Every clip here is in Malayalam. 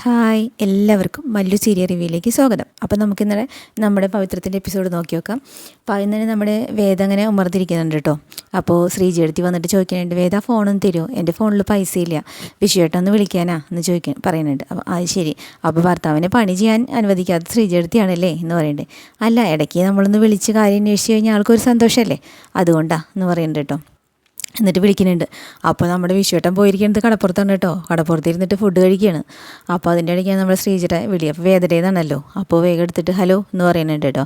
ഹായ് എല്ലാവർക്കും മല്ലു സീരിയൽ റിവ്യൂയിലേക്ക് സ്വാഗതം. അപ്പോൾ നമുക്കിന്നലെ നമ്മുടെ പവിത്രത്തിന്റെ എപ്പിസോഡ് നോക്കി നോക്കാം. അപ്പോൾ ഇന്നലെ നമ്മുടെ വേദ അങ്ങനെ ഉമർന്നിരിക്കുന്നുണ്ട് കേട്ടോ. അപ്പോൾ ശ്രീജി എടുത്തി വന്നിട്ട് ചോദിക്കുന്നുണ്ട് വേദ ഫോണൊന്നും തരുമോ എന്റെ ഫോണിൽ പൈസ ഇല്ല. വിഷയമായിട്ടൊന്ന് വിളിക്കാനാ? എന്ന് ചോദിക്കാൻ പറയുന്നുണ്ട്. അപ്പോൾ അത് ശരി. അപ്പോൾ ഭർത്താവിനെ പണി ചെയ്യാൻ അനുവദിക്കാത്ത ശ്രീജി എടുത്തിയാണല്ലേ എന്ന് പറയുന്നുണ്ട്. അല്ല ഇടയ്ക്ക് നമ്മളൊന്ന് വിളിച്ച് കാര്യം അന്വേഷിച്ച് കഴിഞ്ഞാൽ ആൾക്കൊരു സന്തോഷമല്ലേ അതുകൊണ്ടാണ് എന്ന് പറയുന്നുണ്ട് കേട്ടോ. എന്നിട്ട് വിളിക്കുന്നുണ്ട്. അപ്പോൾ നമ്മുടെ വിശ്വട്ടൻ പോയിരിക്കുന്നത് കടപ്പുറത്താണ് കേട്ടോ. കടപ്പുറത്ത് ഇരുന്നിട്ട് ഫുഡ് കഴിക്കുകയാണ്. അപ്പോൾ അതിന്റെ ഇടയ്ക്കാണ് നമ്മുടെ ശ്രീജിയുടെ വിളി. അപ്പോൾ വേദനയെന്നാണല്ലോ അപ്പോൾ വേഗം എടുത്തിട്ട് ഹലോ എന്ന് പറയുന്നുണ്ട് കേട്ടോ.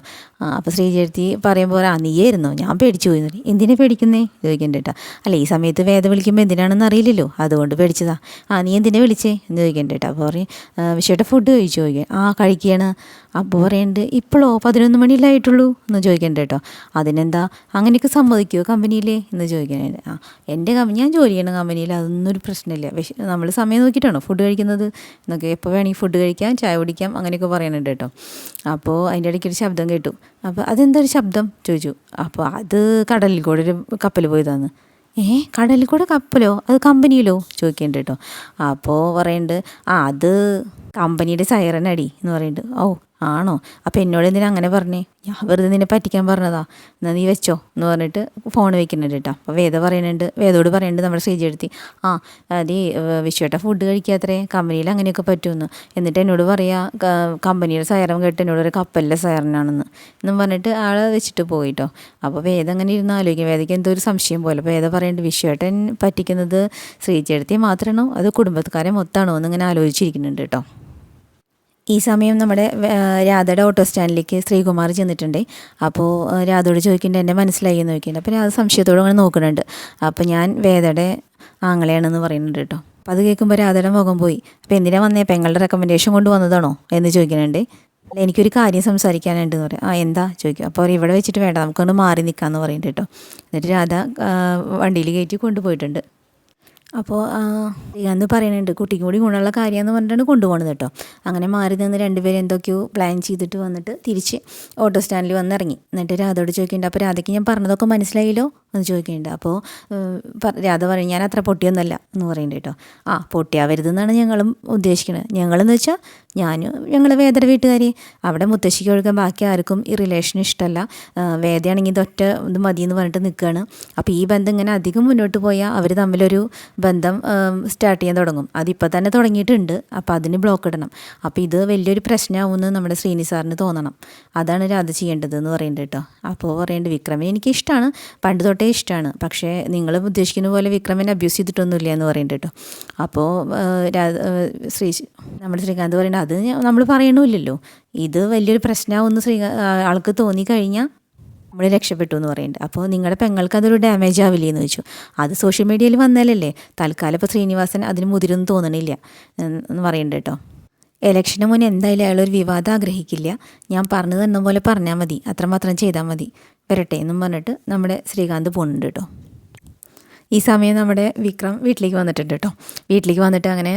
അപ്പോൾ ശ്രീജെടുത്തി പറയുമ്പോൾ ആ നീയായിരുന്നു? ഞാൻ പേടിച്ചു പോയി. എന്ന് പറയും. എന്തിനാ പേടിക്കുന്നേ? ചോദിക്കുന്നുണ്ട് കേട്ടോ. അല്ല ഈ സമയത്ത് വേദ വിളിക്കുമ്പോൾ എന്തിനാണെന്ന് അറിയില്ലല്ലോ. അതുകൊണ്ട് പേടിച്ചതാ. ആ നീ എന്തിനെ വിളിച്ചേ? എന്ന് ചോദിക്കുന്നുണ്ട് കേട്ടോ. അപ്പോൾ പറയും വിശ്വട്ട ഫുഡ് കഴിച്ചു. ചോദിക്കുക ആ കഴിക്കുകയാണ്. അപ്പോൾ പറയുന്നുണ്ട് ഇപ്പോഴോ പതിനൊന്ന് മണിയിലായിട്ടുള്ളൂ എന്ന് ചോദിക്കണ്ട കേട്ടോ. അതിനെന്താ? അങ്ങനെയൊക്കെ സമ്മതിക്കുമോ കമ്പനിയിലേ? എന്ന് ചോദിക്കുന്നുണ്ട്. ആ എന്റെ കമ്പനി ഞാൻ ജോലി ചെയ്യണ കമ്പനിയിൽ അതൊന്നും ഒരു പ്രശ്നമില്ല. പക്ഷേ നമ്മൾ സമയം നോക്കിയിട്ടാണോ ഫുഡ് കഴിക്കുന്നത്? എന്നൊക്കെ എപ്പോൾ വേണമെങ്കിൽ ഫുഡ് കഴിക്കാം ചായ കുടിക്കാം അങ്ങനെയൊക്കെ പറയുന്നുണ്ട് കേട്ടോ. അപ്പോൾ അതിന്റെ ഇടയ്ക്ക് ഒരു ശബ്ദം കേട്ടു. അപ്പോൾ അതെന്തൊരു ശബ്ദം? ചോദിച്ചു. അപ്പോൾ അത് കടലിൽ കൂടെ ഒരു കപ്പൽ പോയതാന്ന്. ഏ കടലിൽ കൂടെ കപ്പലോ? അത് കമ്പനിയിലോ? ചോദിക്കേണ്ട കേട്ടോ. അപ്പോൾ പറയുന്നുണ്ട് ആ അത് കമ്പനിയുടെ സൈറൻ അടി എന്ന് പറയുന്നുണ്ട് ഓ ആണോ? അപ്പോൾ എന്നോട് എന്തിനാ അങ്ങനെ പറഞ്ഞേ? ഞാൻ വെറുതെ നിന്നെ പറ്റിക്കാൻ പറഞ്ഞതാ. എന്നാൽ നീ വെച്ചോ എന്ന് പറഞ്ഞിട്ട് ഫോൺ വെക്കുന്നുണ്ട് കേട്ടോ അപ്പോൾ വേദ പറയുന്നുണ്ട് വേദോട് പറയുന്നുണ്ട് നമ്മുടെ ശ്രീജി എടുത്തി ആ അതേ വിശ്വട്ട ഫുഡ് കഴിക്കാത്രേ കമ്പനിയിൽ അങ്ങനെയൊക്കെ പറ്റുമെന്ന്. എന്നിട്ട് എന്നോട് പറയാ കമ്പനിയുടെ സൈറം കേട്ട് എന്നോട് ഒരു കപ്പലിലെ സൈറനാണെന്ന് എന്നും പറഞ്ഞിട്ട് ആളെ വെച്ചിട്ട് പോയിട്ടോ. അപ്പോൾ വേദ അങ്ങനെ ഇരുന്ന് ആലോചിക്കും. വേദയ്ക്ക് എന്തോ ഒരു സംശയം പോലെ. അപ്പോൾ വേദ പറയുന്നുണ്ട് വിശ്വട്ടൻ പറ്റിക്കുന്നത് ശ്രീജി എടുത്തി മാത്രമാണോ? അത് കുടുംബക്കാരെ മൊത്തമാണോ എന്നിങ്ങനെ ആലോചിച്ചിരിക്കുന്നുണ്ട് കേട്ടോ ഈ സമയം നമ്മുടെ രാധയുടെ ഓട്ടോ സ്റ്റാൻഡിലേക്ക് ശ്രീകുമാർ ചെന്നിട്ടുണ്ട്. അപ്പോൾ രാധയോട് ചോദിക്കുന്നുണ്ട് എന്നെ മനസ്സിലായി? എന്ന് ചോദിക്കുന്നുണ്ട്. അപ്പോൾ രാധ സംശയത്തോടെ അങ്ങനെ നോക്കുന്നുണ്ട്. അപ്പോൾ ഞാൻ വേദയുടെ ആങ്ങളെയാണെന്ന് പറയുന്നുണ്ട് കേട്ടോ. അപ്പോൾ അത് കേൾക്കുമ്പോൾ രാധയുടെ മുഖം പോയി. അപ്പോൾ എന്തിനാണ് വന്നേ? പെങ്ങളുടെ റെക്കമെൻഡേഷൻ കൊണ്ട് വന്നതാണോ എന്ന് ചോദിക്കുന്നുണ്ട്. അല്ല എനിക്കൊരു കാര്യം സംസാരിക്കാനുണ്ട് എന്ന് പറയും. ആ എന്താ? ചോദിക്കും. അപ്പോൾ ഇവിടെ വെച്ചിട്ട് വേണ്ട നമുക്കൊന്ന് മാറി നിൽക്കാമെന്ന് പറയുന്നുണ്ട് കേട്ടോ. എന്നിട്ട് രാധ വണ്ടിയിൽ കയറ്റി കൊണ്ടുപോയിട്ടുണ്ട്. അപ്പോൾ എന്ന് പറയുന്നുണ്ട് കുട്ടിക്കും കൂടി ഗുണമുള്ള കാര്യമെന്ന് പറഞ്ഞിട്ടാണ് കൊണ്ടുപോകുന്നത് കേട്ടോ അങ്ങനെ മാറി നിന്ന് രണ്ടുപേരും എന്തൊക്കെയോ പ്ലാൻ ചെയ്തിട്ട് വന്നിട്ട് തിരിച്ച് ഓട്ടോ സ്റ്റാൻഡിൽ വന്നിറങ്ങി. എന്നിട്ട് രാധയോട് ചോദിക്കുന്നുണ്ട് അപ്പോൾ രാധയ്ക്ക് ഞാൻ പറഞ്ഞതൊക്കെ മനസ്സിലായില്ലോ? എന്ന് ചോദിക്കുന്നുണ്ട്. അപ്പോൾ രാധ പറയും ഞാൻ അത്ര പൊട്ടിയൊന്നല്ല എന്ന് പറയുന്നുണ്ട് കേട്ടോ ആ പൊട്ടിയാവരുതെന്നാണ് ഞങ്ങളും ഉദ്ദേശിക്കുന്നത് ഞങ്ങളെന്ന് വെച്ചാൽ ഞാനും ഞങ്ങൾ വേദര വീട്ടുകാരി. അവിടെ മുത്തശ്ശിക്ക് ഒഴുകാൻ ബാക്കി ആർക്കും ഈ റിലേഷൻ ഇഷ്ടമല്ല വേദയാണെങ്കിൽ ഇതൊറ്റ ഇത് മതിയെന്ന് പറഞ്ഞിട്ട് നിൽക്കുകയാണ് അപ്പോൾ ഈ ബന്ധം ഇങ്ങനെ അധികം മുന്നോട്ട് പോയാൽ അവർ തമ്മിലൊരു ബന്ധം സ്റ്റാർട്ട് ചെയ്യാൻ തുടങ്ങും. അതിപ്പോൾ തന്നെ തുടങ്ങിയിട്ടുണ്ട്. അപ്പോൾ അതിന് ബ്ലോക്ക് ഇടണം. അപ്പോൾ ഇത് വലിയൊരു പ്രശ്നമാവുമെന്ന് നമ്മുടെ ശ്രീനി സാറിന് തോന്നണം. അതാണ് രാധ ചെയ്യേണ്ടത് എന്ന് പറയുന്നത് കേട്ടോ അപ്പോൾ പറയേണ്ട വിക്രമിനെ എനിക്ക് ഇഷ്ടമാണ് പണ്ട് തൊട്ടേ ഇഷ്ടമാണ് പക്ഷേ നിങ്ങൾ ഉദ്ദേശിക്കുന്ന പോലെ വിക്രമിനെ അബ്യൂസ് ചെയ്തിട്ടൊന്നുമില്ല എന്ന് പറയുന്നുണ്ട് കേട്ടോ അപ്പോൾ ശ്രീ നമ്മുടെ ശ്രീകാന്ത് പറയുന്നത് അത് നമ്മൾ പറയണമില്ലല്ലോ. ഇത് വലിയൊരു പ്രശ്നമാവുമെന്ന് ശ്രീ ആൾക്ക് തോന്നിക്കഴിഞ്ഞാൽ നമ്മൾ രക്ഷപ്പെട്ടു എന്ന് പറയുന്നുണ്ട് അപ്പോൾ നിങ്ങളുടെ പെങ്ങൾക്ക് അതൊരു ഡാമേജ് ആവില്ലേ എന്ന് ചോദിച്ചു. അത് സോഷ്യൽ മീഡിയയിൽ വന്നാലല്ലേ തൽക്കാലം ഇപ്പോൾ ശ്രീനിവാസൻ അതിന് മുതിരൊന്നും തോന്നണില്ല എന്ന് പറയുന്നുണ്ട് കേട്ടോ. ഇലക്ഷന് മുന്നേ എന്തായാലും അയാളൊരു വിവാദം ആഗ്രഹിക്കില്ല. ഞാൻ പറഞ്ഞു തന്ന പോലെ പറഞ്ഞാൽ മതി. അത്രമാത്രം ചെയ്താൽ മതി. വരട്ടെ എന്നും പറഞ്ഞിട്ട് നമ്മുടെ ശ്രീകാന്ത് പോകുന്നുണ്ട് കേട്ടോ. ഈ സമയം നമ്മുടെ വിക്രം വീട്ടിലേക്ക് വന്നിട്ടുണ്ട് കേട്ടോ വീട്ടിലേക്ക് വന്നിട്ട് അങ്ങനെ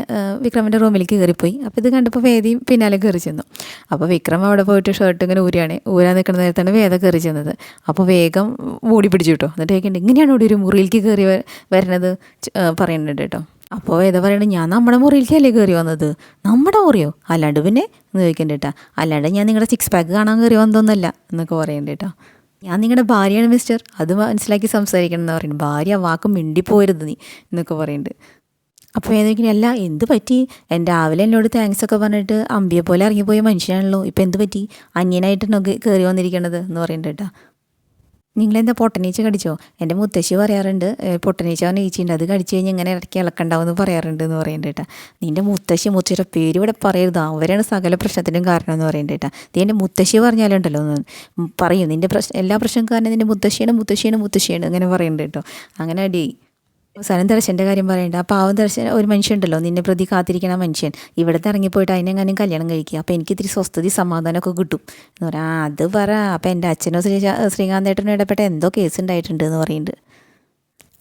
വിക്രമിന്റെ റൂമിലേക്ക് കയറിപ്പോയി. അപ്പോൾ ഇത് കണ്ടപ്പോൾ വേദിയും പിന്നാലെ കയറി ചെന്നു. അപ്പോൾ വിക്രം അവിടെ പോയിട്ട് ഷർട്ട് ഇങ്ങനെ ഊരാണ് ഊരാൻ നിൽക്കുന്ന നേരത്താണ് വേദ കയറി ചെന്നത്. അപ്പോൾ വേഗം ഓടി പിടിച്ചു കേട്ടോ എന്നിട്ട് ചോദിക്കണ്ട ഇങ്ങനെയാണ് ഇവിടെ ഒരു മുറിയിലേക്ക് കയറി വരണത്? പറയുന്നുണ്ട് കേട്ടോ അപ്പോൾ വേദ പറയണത് ഞാൻ നമ്മുടെ മുറിയിലേക്കല്ലേ കയറി വന്നത്? നമ്മുടെ മുറിയോ? അല്ലാണ്ട് പിന്നെ? എന്ന് ചോദിക്കണ്ട കേട്ടോ അല്ലാണ്ട് ഞാൻ നിങ്ങളുടെ സിക്സ് പാക്ക് കാണാൻ കയറി വന്നതൊന്നല്ല എന്നൊക്കെ പറയണ്ട കേട്ടോ ഞാൻ നിങ്ങളുടെ ഭാര്യയാണ് മിസ്റ്റർ അത് മനസ്സിലാക്കി സംസാരിക്കണം എന്ന് പറയുന്നത് ഭാര്യ വാക്കും മിണ്ടിപ്പോരുത് നീ എന്നൊക്കെ പറയുന്നുണ്ട് അപ്പോൾ ഏതെങ്കിലും അല്ല എന്ത് പറ്റി? എന്റെ രാവിലെ എന്നോട് താങ്ക്സ് ഒക്കെ പറഞ്ഞിട്ട് അമ്പിയെ പോലെ ഇറങ്ങിപ്പോയ മനുഷ്യനാണല്ലോ. ഇപ്പോൾ എന്ത് പറ്റി? അന്യനായിട്ടാണ് കയറി വന്നിരിക്കണത് എന്ന് പറയുന്നുണ്ട് കേട്ടോ. നിങ്ങളെന്താ പൊട്ടനീച്ച കടിച്ചോ? എന്റെ മുത്തശ്ശി പറയാറുണ്ട് പൊട്ടനീച്ച അവൻ ഈച്ചയുണ്ട് അത് കടിച്ചു കഴിഞ്ഞാൽ ഇങ്ങനെ ഇടയ്ക്ക് ഇളക്കണ്ടാവെന്ന് പറയാറുണ്ട് എന്ന് പറയുന്നുണ്ട് കേട്ടോ. നിന്റെ മുത്തശ്ശി മുത്തശ്ശിയുടെ പേര് ഇവിടെ പറയരുത്. അവരാണ് സകല പ്രശ്നത്തിനും കാരണം എന്ന് പറയുന്നുണ്ട് കേട്ടോ. നീ എന്റെ മുത്തശ്ശി പറഞ്ഞാലുണ്ടല്ലോ പറയും. നിന്റെ പ്രശ്നം എല്ലാ പ്രശ്നം കാരണം നിന്റെ മുത്തശ്ശിയാണ് മുത്തശ്ശിയാണ് മുത്തശ്ശിയാണ് അങ്ങനെ പറയുന്നുണ്ട് കേട്ടോ. അങ്ങനെ അടി അവസാനം ദർശന്റെ കാര്യം പറയണ്ട. ആ പാവം ദർശൻ ഒരു മനുഷ്യനുണ്ടല്ലോ. നിന്നെ പ്രതി കാത്തിരിക്കണ മനുഷ്യൻ. ഇവിടുത്തെ ഇറങ്ങിപ്പോയിട്ട് അതിനെങ്ങാനും കല്യാണം കഴിക്കുക. അപ്പോൾ എനിക്ക് ഇത്തിരി സ്വസ്ഥതി സമാധാനമൊക്കെ കിട്ടും. എന്ന് പറയാം അത് പറ. അപ്പോൾ എന്റെ അച്ഛനോ ശ്രീ ശ്രീകാന്തേട്ടനോ ഇടപെട്ട എന്തോ കേസ് ഉണ്ടായിട്ടുണ്ട് എന്ന് പറയുന്നുണ്ട്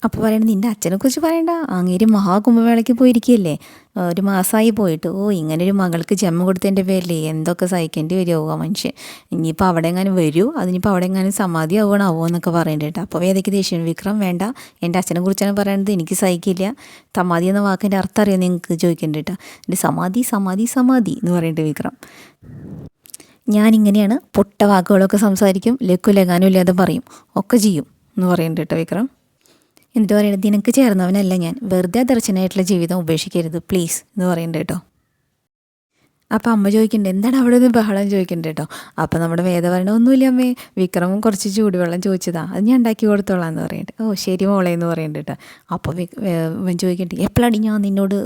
അപ്പോൾ പറയണത് നിന്റെ അച്ഛനെക്കുറിച്ച് പറയണ്ട. അങ്ങേര് മഹാകുംഭമേളയ്ക്ക് പോയിരിക്കുകയല്ലേ ഒരു മാസമായി പോയിട്ട്. ഓ ഇങ്ങനെ ഒരു മകൾക്ക് ജന്മം കൊടുത്തതിന്റെ പേരിൽ എന്തൊക്കെ സഹിക്കേണ്ടി വരുമോ മനുഷ്യൻ ഇനിയിപ്പോൾ അവിടെ എങ്ങാനും വരൂ. അതിനിപ്പോൾ അവിടെ എങ്ങാനും സമാധി ആവുകയാണാവോ എന്നൊക്കെ പറയേണ്ടിട്ട് അപ്പോൾ വേദയ്ക്ക് ദേഷ്യം വിക്രം വേണ്ട. എന്റെ അച്ഛനെ കുറിച്ചാണ് പറയണത്. എനിക്ക് സഹിക്കില്ല. സമാധി എന്ന വാക്കിന്റെ അർത്ഥം അറിയാം നിങ്ങൾക്ക് ചോദിക്കേണ്ടിട്ട് എന്റെ സമാധി സമാധി സമാധി എന്ന് പറയേണ്ടത് വിക്രം. ഞാനിങ്ങനെയാണ് പൊട്ട വാക്കുകളൊക്കെ സംസാരിക്കും. ലക്കു ലഗാനും ഇല്ലാതെ പറയും. ഒക്കെ ചെയ്യും എന്ന് പറയേണ്ടി കേട്ടോ വിക്രം. എന്നിട്ട് പറയുന്നത് നിനക്ക് ചേർന്നവനല്ല ഞാൻ. വെറുതെ ദർശനമായിട്ടുള്ള ജീവിതം ഉപേക്ഷിക്കരുത്. പ്ലീസ് എന്ന് പറയുന്നുണ്ട് കേട്ടോ. അപ്പം അമ്മ ചോദിക്കണ്ടേ എന്താണ് അവിടെ നിന്ന് ബഹളം? ചോദിക്കണ്ടേ കേട്ടോ. അപ്പം നമ്മുടെ വേദ അമ്മേ. വിക്രമും കുറച്ച് ചൂടുവെള്ളം ചോദിച്ചതാ. അത് ഞാൻ ഉണ്ടാക്കി കൊടുത്തോളാം എന്ന് പറയുന്നുണ്ട് ഓ ശരി മോളെ എന്ന് പറയുന്നുണ്ട് കേട്ടോ. അപ്പോൾ ഇവൻ ചോദിക്കണ്ടേ എപ്പോഴാണ് ഞാൻ നിന്നോട്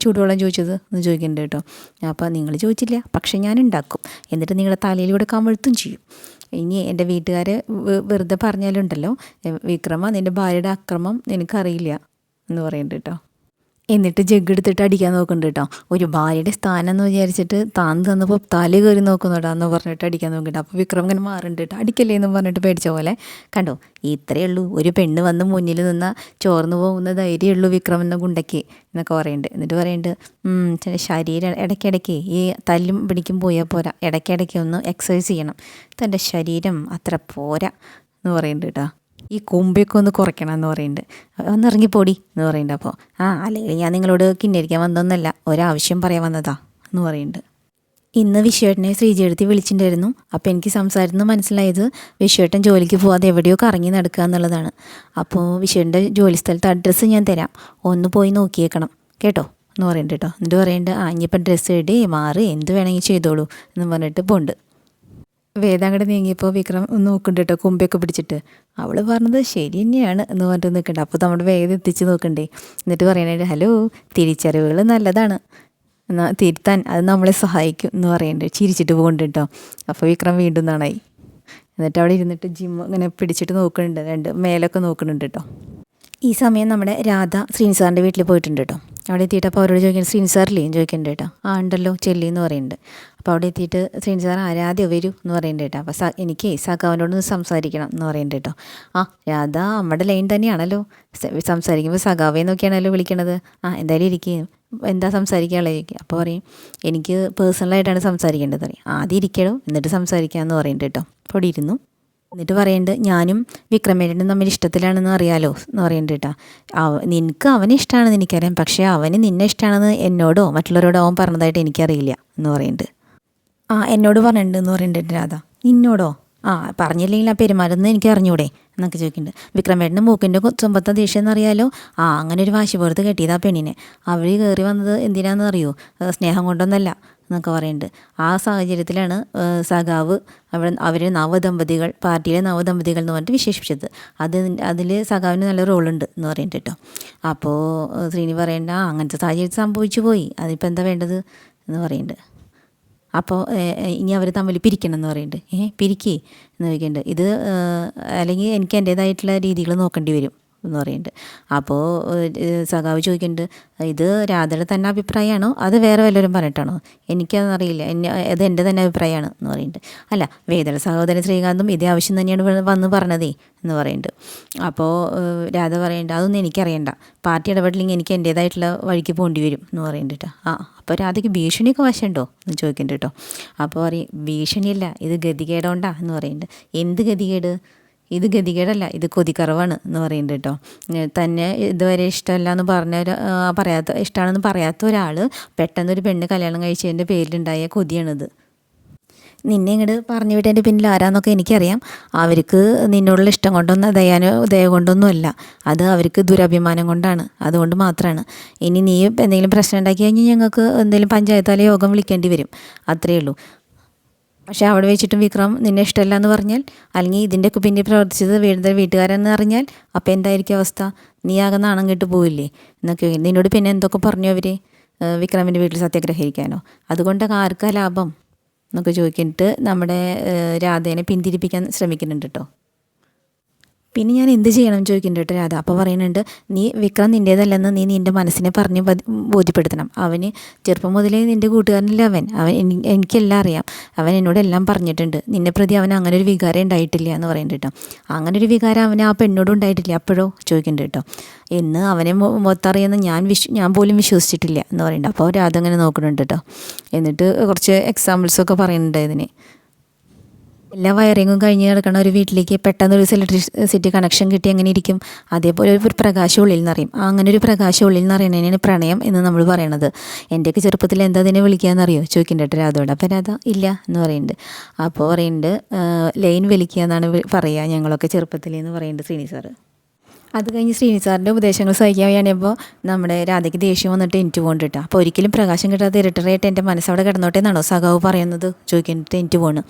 ചൂടുവെള്ളം ചോദിച്ചത്? എന്ന് ചോദിക്കണ്ടേ കേട്ടോ. അപ്പോൾ നിങ്ങൾ ചോദിച്ചില്ല പക്ഷേ ഞാൻ ഉണ്ടാക്കും. എന്നിട്ട് നിങ്ങളുടെ തലയിലൂടെ വെളുത്തും ചെയ്യും. ഇനി എന്റെ വീട്ടുകാർ വെറുതെ പറഞ്ഞാലുണ്ടല്ലോ വിക്രമ നിന്റെ ഭാര്യയുടെ അക്രമം നിനക്കറിയില്ല എന്ന് പറയുന്നുണ്ട് കേട്ടോ എന്നിട്ട് ജഗ് എടുത്തിട്ട് അടിക്കാൻ നോക്കുന്നുണ്ട് കേട്ടോ. ഒരു ഭാര്യയുടെ സ്ഥാനം എന്ന് വിചാരിച്ചിട്ട് താൻ തന്നപ്പോൾ തല കയറി നോക്കുന്നുണ്ടോ എന്ന് പറഞ്ഞിട്ട് അടിക്കാൻ നോക്കുന്നുണ്ട്. അപ്പോൾ വിക്രം ഇങ്ങനെ മാറുന്നുണ്ട് കേട്ടോ. അടിക്കല്ലേ എന്ന് പറഞ്ഞിട്ട് പേടിച്ച പോലെ. കണ്ടോ? ഇത്രയേ ഉള്ളൂ. ഒരു പെണ്ണ് വന്ന് മുന്നിൽ നിന്ന ചോർന്നു പോകുന്ന ധൈര്യമേ ഉള്ളൂ വിക്രം എന്ന ഗുണ്ടയ്ക്ക് എന്നൊക്കെ പറയുന്നുണ്ട് എന്നിട്ട് പറയുന്നുണ്ട് ശരീരം ഇടയ്ക്കിടയ്ക്ക് ഈ തല്ലും പിടിക്കും പോയാൽ പോരാ. ഇടയ്ക്കിടയ്ക്ക് ഒന്ന് എക്സസൈസ് ചെയ്യണം. തന്റെ ശരീരം അത്ര പോരാ എന്ന് പറയുന്നുണ്ട് കേട്ടോ. ഈ കൊമ്പയൊക്കെ ഒന്ന് കുറയ്ക്കണം എന്ന് പറയുന്നുണ്ട്. ഒന്ന് ഇറങ്ങിപ്പോടി എന്ന് പറയുന്നുണ്ട് അപ്പോൾ. ആ അല്ലെങ്കിൽ ഞാൻ നിങ്ങളോട് കിന്നരിക്കാൻ വന്നതൊന്നല്ല ഒരാവശ്യം പറയാൻ വന്നതാ എന്ന് പറയുന്നുണ്ട്. ഇന്ന് വിശ്വേട്ടനെ ശ്രീജയെടുത്തി വിളിച്ചിട്ടുണ്ടായിരുന്നു. അപ്പോൾ എനിക്ക് സംസാരിച്ചു മനസ്സിലായത് വിശ്വേട്ടൻ ജോലിക്ക് പോകാതെ എവിടെയോ കറങ്ങി നടക്കുക എന്നുള്ളതാണ്. അപ്പോൾ വിശ്വേട്ടന്റെ ജോലി സ്ഥലത്തെ അഡ്രസ്സ് ഞാൻ തരാം. ഒന്ന് പോയി നോക്കിയേക്കണം. കേട്ടോ? എന്ന് പറയുന്നുണ്ട് കേട്ടോ. എന്നിട്ട് പറയുന്നുണ്ട് ആ ഇനിയിപ്പം ഡ്രസ്സ് ഇടി മാറി എന്ത് വേണമെങ്കിൽ ചെയ്തോളൂ എന്ന് പറഞ്ഞിട്ട് പോണ്ട് വേദാങ്കട് നീങ്ങിയപ്പോൾ വിക്രം നോക്കുന്നുണ്ട് കേട്ടോ കുമ്പയൊക്കെ പിടിച്ചിട്ട്. അവൾ പറഞ്ഞത് ശരി തന്നെയാണ് എന്ന് പറഞ്ഞിട്ട് നിൽക്കണ്ട അപ്പോൾ നമ്മുടെ വേഗം എത്തിച്ച് നോക്കണ്ടേ. എന്നിട്ട് പറയണേ ഹലോ തിരിച്ചറിവുകൾ നല്ലതാണ്. എന്നാൽ തിരുത്താൻ അത് നമ്മളെ സഹായിക്കും എന്ന് പറയണ്ടേ. ചിരിച്ചിട്ട് പോകുന്നുണ്ട് കേട്ടോ അപ്പോൾ വിക്രം വീണ്ടും നാണായി. എന്നിട്ട് അവിടെ ഇരുന്നിട്ട് ജിം ഇങ്ങനെ പിടിച്ചിട്ട് നോക്കുന്നുണ്ട് രണ്ട് മേലൊക്കെ നോക്കുന്നുണ്ട് കേട്ടോ ഈ സമയം നമ്മുടെ രാധ ശ്രീനിസാറിന്റെ വീട്ടിൽ പോയിട്ടുണ്ട് കേട്ടോ. അവിടെ എത്തിയിട്ട് അപ്പോൾ അവരോട് ചോദിക്കുന്നത് ശ്രീനിസാറില്ലേ? ചോദിക്കുന്നുണ്ട് കേട്ടോ ആ ഉണ്ടല്ലോ ചെല്ലി എന്ന് പറയുന്നുണ്ട് അപ്പോൾ അവിടെ എത്തിയിട്ട് ശ്രീനി സാർ ആരാധ്യ വരൂ എന്ന് പറയുന്നുണ്ട് കേട്ടോ. അപ്പോൾ സാ എനിക്ക് സഖാവിനോടൊന്ന് സംസാരിക്കണം എന്ന് പറയുന്നുണ്ട് കേട്ടോ. ആ രാധ നമ്മുടെ ലൈൻ തന്നെയാണല്ലോ. സംസാരിക്കുമ്പോൾ സഖാവേ നോക്കിയാണല്ലോ വിളിക്കണത്. ആ എന്തായാലും ഇരിക്കുകയും എന്താ സംസാരിക്കാനുള്ള ചോദിക്കുക അപ്പോൾ പറയും എനിക്ക് പേഴ്സണലായിട്ടാണ് സംസാരിക്കേണ്ടത് പറയും. ആദ്യം ഇരിക്കണോ എന്നിട്ട് സംസാരിക്കാമെന്ന് പറയുന്നുണ്ട് കേട്ടോ. അപ്പോൾ അവിടെ ഇരുന്നു. എന്നിട്ട് പറയുന്നുണ്ട് ഞാനും വിക്രമേട്ടനും തമ്മിൽ ഇഷ്ടത്തിലാണെന്ന് അറിയാലോ എന്ന് പറയുന്നുണ്ട് കേട്ടോ. അവ നിനക്ക് അവനെ ഇഷ്ടമാണെന്ന് എനിക്കറിയാം. പക്ഷേ അവന് നിന്നെ ഇഷ്ടമാണെന്ന് എന്നോടോ മറ്റുള്ളവരോടോ അവൻ പറഞ്ഞതായിട്ട് എനിക്കറിയില്ല എന്ന് പറയുന്നുണ്ട് ആ എന്നോട് പറഞ്ഞിട്ടുണ്ട് എന്ന് പറയുന്നുണ്ട് രാധ. നിന്നോടോ? ആ പറഞ്ഞില്ലെങ്കിൽ ആ പെരുമാറുന്നത് എനിക്ക് അറിഞ്ഞൂടെ? എന്നൊക്കെ ചോദിക്കുന്നുണ്ട്. വിക്രമേട്ടന്റെ മൂക്കിന്റെ ചുമ്പത്തെ ദേഷ്യം എന്നറിയാലോ ആ അങ്ങനെ ഒരു വാശി പുറത്ത് ആ പെണ്ണിനെ. അവർ കയറി വന്നത് എന്തിനാണെന്ന് അറിയോ സ്നേഹം കൊണ്ടൊന്നല്ല എന്നൊക്കെ പറയുന്നുണ്ട് ആ സാഹചര്യത്തിലാണ് സഖാവ് അവിടെ അവർ നവദമ്പതികൾ പാർട്ടിയിലെ നവദമ്പതികൾ എന്ന് പറഞ്ഞിട്ട് വിശേഷിപ്പിച്ചത്. അത് അതിൽ സഖാവിന് നല്ല റോളുണ്ട് എന്ന് പറയുന്നുണ്ട് കേട്ടോ. അപ്പോൾ ശ്രീനി പറയേണ്ട അങ്ങനത്തെ സാഹചര്യത്തിൽ സംഭവിച്ചു പോയി. അതിപ്പോൾ എന്താ വേണ്ടത് എന്ന് പറയുന്നുണ്ട് അപ്പോൾ ഇനി അവർ തമ്മിൽ പിരിക്കണം എന്ന് പറയുന്നുണ്ട് ഏഹ് പിരിക്കേ എന്ന് ചോദിക്കുന്നുണ്ട് ഇത് അല്ലെങ്കിൽ എനിക്ക് എന്റേതായിട്ടുള്ള രീതികൾ നോക്കേണ്ടി വരും. എന്ന് പറയുന്നുണ്ട്. അപ്പോൾ സഖാവ് ചോദിക്കുന്നുണ്ട് ഇത് രാധയുടെ തന്നെ അഭിപ്രായമാണോ? അത് വേറെ വല്ലവരും പറഞ്ഞിട്ടാണോ? എനിക്കതെന്നറിയില്ല എന്നെ അത് എന്റെ തന്നെ അഭിപ്രായമാണ് എന്ന് പറയുന്നുണ്ട്. അല്ല വേദന സഹോദരൻ ശ്രീകാന്തും ഇതേ ആവശ്യം തന്നെയാണ് വന്ന് പറഞ്ഞതേ എന്ന് പറയുന്നുണ്ട്. അപ്പോൾ രാധ പറയുന്നുണ്ട് അതൊന്നും എനിക്കറിയണ്ട. പാർട്ടി ഇടപെടലെങ്കിൽ എനിക്ക് എന്റേതായിട്ടുള്ള വഴിക്ക് പോകേണ്ടി വരും എന്ന് പറയുന്നുണ്ട് ആ അപ്പോൾ രാധയ്ക്ക് ഭീഷണിയൊക്കെ വശമുണ്ടോ എന്ന് ചോദിക്കുന്നുണ്ട് കേട്ടോ. അപ്പോൾ പറയും ഭീഷണിയല്ല ഇത് ഗതികേടോണ്ടാ എന്ന് പറയുന്നുണ്ട്. എന്ത് ഗതികേട്? ഇത് ഗതികേടല്ല ഇത് കൊതിക്കറവാണ് എന്ന് പറയുന്നുണ്ട് കേട്ടോ. തന്നെ ഇതുവരെ ഇഷ്ടമല്ല എന്ന് പറഞ്ഞ പറയാത്ത ഇഷ്ടമാണെന്ന് പറയാത്ത ഒരാൾ പെട്ടെന്നൊരു പെണ്ണ് കല്യാണം കഴിച്ചതിന്റെ പേരിലുണ്ടായ കൊതിയാണിത്. നിന്നെ ഇങ്ങോട്ട് പറഞ്ഞു വിട്ടതിന്റെ പിന്നിൽ ആരാന്നൊക്കെ എനിക്കറിയാം. അവർക്ക് നിന്നോടുള്ള ഇഷ്ടം കൊണ്ടൊന്നും ദയാനോ ദയ കൊണ്ടൊന്നുമല്ല. അത് അവർക്ക് ദുരഭിമാനം കൊണ്ടാണ് അതുകൊണ്ട് മാത്രമാണ് ഇനി നീ എന്തെങ്കിലും പ്രശ്നം ഉണ്ടാക്കി കഴിഞ്ഞാൽ ഞങ്ങൾക്ക് എന്തെങ്കിലും പഞ്ചായത്താലെ യോഗം വിളിക്കേണ്ടി വരും. അത്രയേ ഉള്ളൂ. പക്ഷേ അവിടെ വെച്ചിട്ടും വിക്രം നിന്നെ ഇഷ്ടമല്ല എന്ന് പറഞ്ഞാൽ അല്ലെങ്കിൽ ഇതിന്റെയൊക്കെ പിന്നെ പ്രവർത്തിച്ചത് വീടിന്റെ വീട്ടുകാരെന്ന് അറിഞ്ഞാൽ അപ്പോൾ എന്തായിരിക്കും അവസ്ഥ? നീ ആകെ നാണം കെട്ട് പോവില്ലേ? എന്നൊക്കെ. നിന്നോട് പിന്നെ എന്തൊക്കെ പറഞ്ഞു അവർ വിക്രമിന്റെ വീട്ടിൽ സത്യാഗ്രഹിക്കാനോ? അതുകൊണ്ടൊക്കെ ആർക്കാ ലാഭം? എന്നൊക്കെ ചോദിക്കിട്ട് നമ്മുടെ രാധേനെ പിന്തിരിപ്പിക്കാൻ ശ്രമിക്കുന്നുണ്ട് കേട്ടോ. പിന്നെ ഞാൻ എന്ത് ചെയ്യണം ചോദിക്കുന്നുണ്ട് കേട്ടോ രാധ. അപ്പോൾ പറയുന്നുണ്ട് നീ വിക്രം നിന്റേതല്ലെന്ന് നീ നിന്റെ മനസ്സിനെ പറഞ്ഞ് ബോധ്യപ്പെടുത്തണം. അവന് ചെറുപ്പം മുതലേ നിന്റെ കൂട്ടുകാരനല്ല അവൻ. അവൻ എനി- എനിക്കെല്ലാം അറിയാം. അവൻ എന്നോട് എല്ലാം പറഞ്ഞിട്ടുണ്ട്. നിന്നെ പ്രതി അവൻ അങ്ങനെ ഒരു വികാരം ഉണ്ടായിട്ടില്ല എന്ന് പറയുന്നുണ്ട് കേട്ടോ. അങ്ങനെ ഒരു വികാരം അവന് ആ പെണ്ണോട് ഉണ്ടായിട്ടില്ല. അപ്പോഴോ ചോദിക്കുന്നുണ്ട് കേട്ടോ. എന്ന് അവനെ മൊത്തറിയെന്ന് ഞാൻ വിശ്വ ഞാൻ പോലും വിശ്വസിച്ചിട്ടില്ല എന്ന് പറയുന്നുണ്ട്. അപ്പോൾ രാധ അങ്ങനെ നോക്കുന്നുണ്ട് കേട്ടോ. എന്നിട്ട് കുറച്ച് എക്സാമ്പിൾസൊക്കെ പറയുന്നുണ്ട് ഇതിന്. എല്ലാ വയറിങ്ങും കഴിഞ്ഞ് കിടക്കണ ഒരു വീട്ടിലേക്ക് പെട്ടെന്ന് ഒരു ഇലക്ട്രിസിറ്റി കണക്ഷൻ കിട്ടി എങ്ങനെ ഇരിക്കും. അതേപോലെ ഒരു പ്രകാശം ഉള്ളിൽ നിന്നറിയും അങ്ങനെ ഒരു പ്രകാശം ഉള്ളിൽ നിന്ന് അറിയണേനാണ് പ്രണയം എന്ന് നമ്മൾ പറയണത്. എന്റെയൊക്കെ ചെറുപ്പത്തിൽ എന്താ അതിനെ വിളിക്കുകയെന്നറിയോ ചോദിക്കുന്നുണ്ട് രാധയോട്. അപ്പം രാധ ഇല്ല എന്ന് പറയുന്നുണ്ട് അപ്പോൾ പറയുന്നുണ്ട് ലൈൻ വലിക്കുക എന്നാണ് പറയുക ഞങ്ങളൊക്കെ ചെറുപ്പത്തിൽ എന്ന് പറയുന്നുണ്ട് ശ്രീനി സാറ്. അത് കഴിഞ്ഞ് ശ്രീനി സാറിന്റെ ഉപദേശങ്ങൾ സഹിക്കാൻ വേണ്ടിയപ്പോൾ നമ്മുടെ രാധയ്ക്ക് ദേഷ്യം വന്നിട്ട് എനിക്ക് പോകണ്ടിട്ടാ അപ്പോൾ ഒരിക്കലും പ്രകാശം കിട്ടാതെ ഇരട്ടറായിട്ട് എന്റെ മനസ്സവിടെ കിടന്നോട്ടെ എന്നാണോ സഖാവ് പറയുന്നത്? ചോദിക്കാനിട്ട് എനിക്ക് പോണ്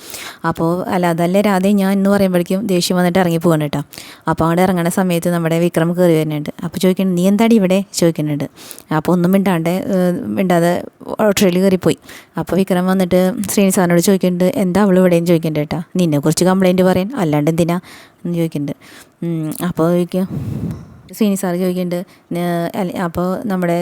അപ്പോൾ അല്ല അതല്ലേ രാധയെ ഞാൻ എന്ന് പറയുമ്പോഴേക്കും ദേഷ്യം വന്നിട്ട് ഇറങ്ങി പോകണം കേട്ടോ. അപ്പോൾ അവിടെ ഇറങ്ങുന്ന സമയത്ത് നമ്മുടെ വിക്രം കയറി വരുന്നുണ്ട്. അപ്പോൾ ചോദിക്കണം നീ എന്താടി ഇവിടെ? ചോദിക്കുന്നുണ്ട്. അപ്പോൾ ഒന്നും മിണ്ടാണ്ട് മിണ്ടാതെ ഓട്ടോയിൽ കയറിപ്പോയി. അപ്പോൾ വിക്രം വന്നിട്ട് ശ്രീനി സാറിനോട് ചോദിക്കുന്നുണ്ട് എന്താ അവൾ ഇവിടെയും ചോദിക്കുന്നുണ്ട് കേട്ടോ. നിന്നെക്കുറിച്ച് കംപ്ലയിന്റ് പറയാൻ? അല്ലാണ്ട് എന്തിനാ? എന്ന് ചോദിക്കുന്നുണ്ട് അപ്പോൾ ചോദിക്കും ശ്രീനി സാർ ചോദിക്കുന്നുണ്ട് അപ്പോൾ നമ്മുടെ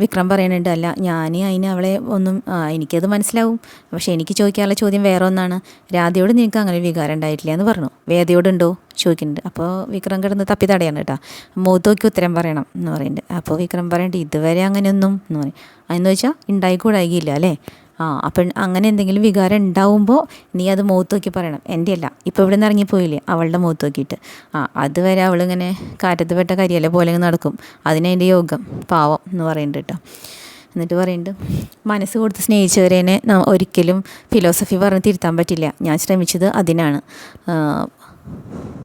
വിക്രം പറയുന്നുണ്ട് അല്ല ഞാൻ അതിന് അവളെ ഒന്നും എനിക്കത് മനസ്സിലാവും. പക്ഷേ എനിക്ക് ചോദിക്കാനുള്ള ചോദ്യം വേറെ ഒന്നാണ്. രാധയോട് നിനക്ക് അങ്ങനെ വികാരം ഉണ്ടായിട്ടില്ല എന്ന് പറഞ്ഞു. വേദയോടുണ്ടോ? ചോദിക്കുന്നുണ്ട്. അപ്പോൾ വിക്രം കിടന്ന് തപ്പി തടയാണ് കേട്ടോ. മോത്തോക്ക് ഉത്തരം പറയണം എന്ന് പറയുന്നുണ്ട്. അപ്പോൾ വിക്രം പറയണ്ട ഇതുവരെ അങ്ങനെയൊന്നും എന്ന് പറയും. അതെന്ന് വെച്ചാൽ ഉണ്ടായിക്കൂടായില്ല അല്ലേ? ആ അപ്പം അങ്ങനെ എന്തെങ്കിലും വികാരം ഉണ്ടാവുമ്പോൾ നീ അത് മുഖത്ത് നോക്കി പറയണം. എന്റെ അല്ല ഇപ്പോൾ ഇവിടെ നിന്ന് ഇറങ്ങിപ്പോയില്ലേ? അവളുടെ മുഖത്ത് നോക്കിയിട്ട്. ആ അതുവരെ അവളിങ്ങനെ കാറ്റത്ത് പെട്ട കരിയല പോലെ നടക്കും. അതിനതിന്റെ യോഗം പാവം എന്ന് പറയുന്നുണ്ട് കേട്ടോ എന്നിട്ട് പറയുന്നുണ്ട് മനസ്സ് കൊടുത്ത് സ്നേഹിച്ചവരേനെ ഒരിക്കലും ഫിലോസഫി പറഞ്ഞ് തിരുത്താൻ പറ്റില്ല. ഞാൻ ശ്രമിച്ചത് അതിനാണ്.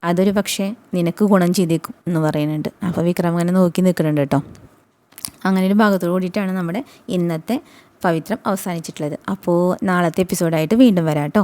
അതൊരു പക്ഷേ നിനക്ക് ഗുണം ചെയ്തേക്കും എന്ന് പറയുന്നുണ്ട് അപ്പോൾ വിക്രം അങ്ങനെ നോക്കി നിൽക്കുന്നുണ്ട് കേട്ടോ അങ്ങനെ ഒരു ഭാഗത്തോട് കൂടിയിട്ടാണ് നമ്മുടെ ഇന്നത്തെ പവിത്രം അവസാനിച്ചിട്ടുള്ളത്. അപ്പോൾ നാളത്തെ എപ്പിസോഡായിട്ട് വീണ്ടും വരാം കേട്ടോ